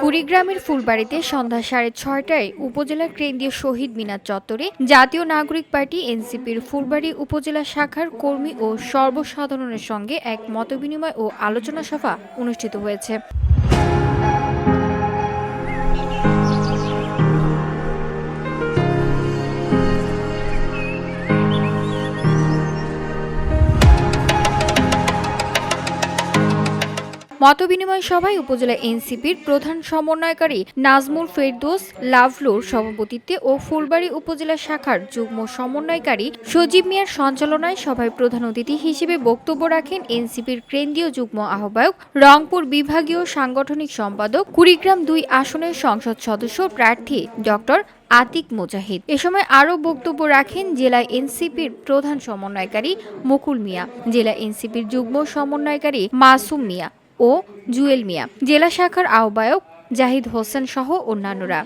কুড়িগ্রামের ফুলবাড়িতে সন্ধ্যা সাড়ে ছয়টায় উপজেলার কেন্দ্রীয় শহীদ মিনার চত্বরে জাতীয় নাগরিক পার্টি, এনসিপির ফুলবাড়ি উপজেলা শাখার কর্মী ও সর্বসাধারণের সঙ্গে এক মতবিনিময় ও আলোচনা সভা অনুষ্ঠিত হয়েছে। মতবিনিময় সভায় উপজেলা এনসিপির প্রধান সমন্বয়কারী নাজমুল ফেরদোস, লাভলুর সভাপতিত্বে ও ফুলবাড়ী উপজেলা শাখার যুগ্ম সমন্বয়কারী সজীব মিয়ার সঞ্চালনায় সভায় প্রধান অতিথি হিসেবে বক্তব্য রাখেন এনসিপির কেন্দ্রীয় যুগ্ম আহ্বায়ক, রংপুর বিভাগীয় সাংগঠনিক সম্পাদক, কুড়িগ্রাম দুই আসনের সংসদ সদস্য প্রার্থী ডক্টর আতিক মুজাহিদ। এ সময় আরও বক্তব্য রাখেন জেলা এনসিপির প্রধান সমন্বয়কারী মুকুল মিয়া, জেলা এনসিপির যুগ্ম সমন্বয়কারী মাসুম মিয়া। ও জুয়েল মিয়া। জেলা শাখার আহ্বায়ক জাহিদ হোসেন সহ অন্যান্যরা।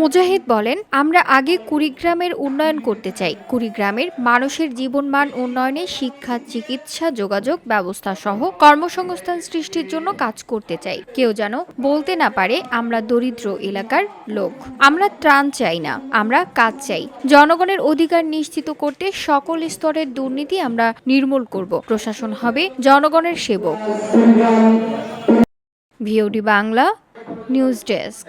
মুজাহিদ বলেন, আমরা আগে কুড়িগ্রামের উন্নয়ন করতে চাই। কুড়িগ্রামের মানুষের জীবনমান উন্নয়নে শিক্ষা, চিকিৎসা, যোগাযোগ ব্যবস্থা সহ কর্মসংস্থান সৃষ্টির জন্য কাজ করতে চাই। কেউ যেন বলতে না পারে, আমরা দরিদ্র এলাকার লোক। আমরা ত্রাণ চাই না, আমরা কাজ চাই। জনগণের অধিকার নিশ্চিত করতে সকল স্তরের দুর্নীতি আমরা নির্মূল করব। প্রশাসন হবে জনগণের সেবক। VOD Bangla news desk